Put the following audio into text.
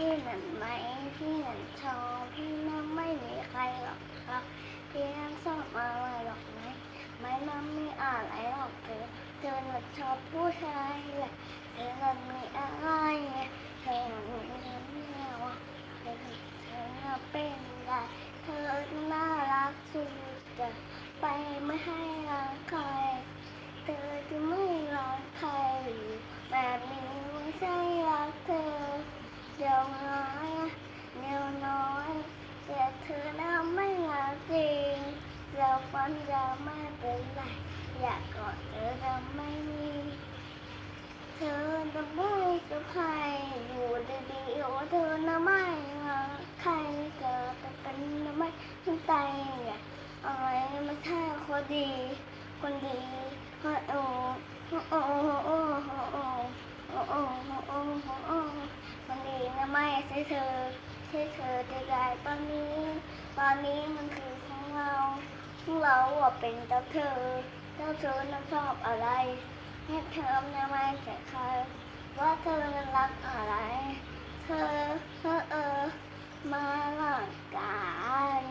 พี่หนั้นไหมพี่หนั้นชอบพี่นั้นไม่มีใครหรอกครับ พี่นั้นชอบอะไรหรอกไหมไม่นั้นมีอะไรหรอกเธอเธอหน่ะชอบผู้ชายแหละเธอหนั้นมีอะไรเธอนั้นมีเมียวะเธอเธอน่ะเป็นไรเธอน่ารักสุดจะไปไม่ให้รักใคร เธอจะไม่รักใครแบบนี้ไม่ใช่รักเธอ เดี๋ยวน้อยเดี๋ยวน้อยแต่เธอน่าไม่รักจริง เราไม่เป็นไรอยากกอดเธอจะไม่มีเธอจะไม่กับใครอยู่ดีๆโอ้เธอนะไม่ใครเกิดแต่เป็นนะไม่ตั้งใจเนี่ยอะไรไม่ใช่คนดี คนดีโอ้โอ้โอ้โอ้โอ้โอ้โอ้โอ้โอ้โอ้โอ้คนดีนะไม่ใช่เธอใช่เธอจะได้ตอนนี้ ตอนนี้มันคือของเราของ เราว่าเป็นเจ้าเธอ เจ้าเธอนั้นชอบอะไรให้เธอนะไม่ใส่ใครว่าเธอนั้นรักอะไร เธอเธอเออมาหลอกกัน